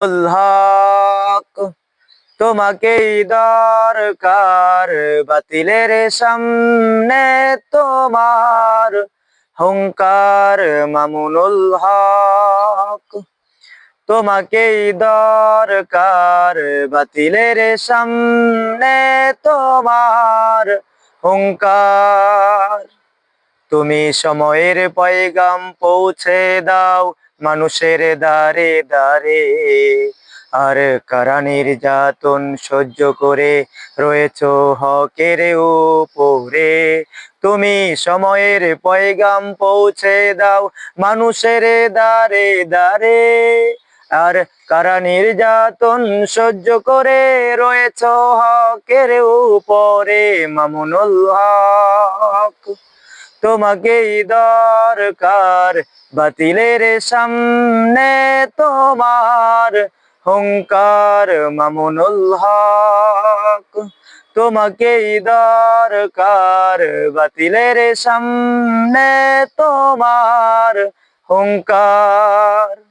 হক তোমাকেই দরকার বাতিলের সামনে তোমার হংকার মামুনুল হক। তোমাকেই দরকার বাতিলের সামনে তোমার হংকার তুমি সময়ের পয়গাম পৌঁছে দাও মানুষের দারে দারে আর কারা নির্যাতন সহ্য করে রয়েছ হকের উপরে। তুমি সময়ের পয়গাম পৌঁছে দাও মানুষের দারে দারে আর কারা নির্যাতন সহ্য করে রয়েছ হকের উপরে। মামুনুল হক। তোমাকেই দরকার বাতিলের সামনে তোমার হংকার মামুনুল হক। তোমাকেই দরকার বাতিলের সামনে তোমার হুঙ্কার।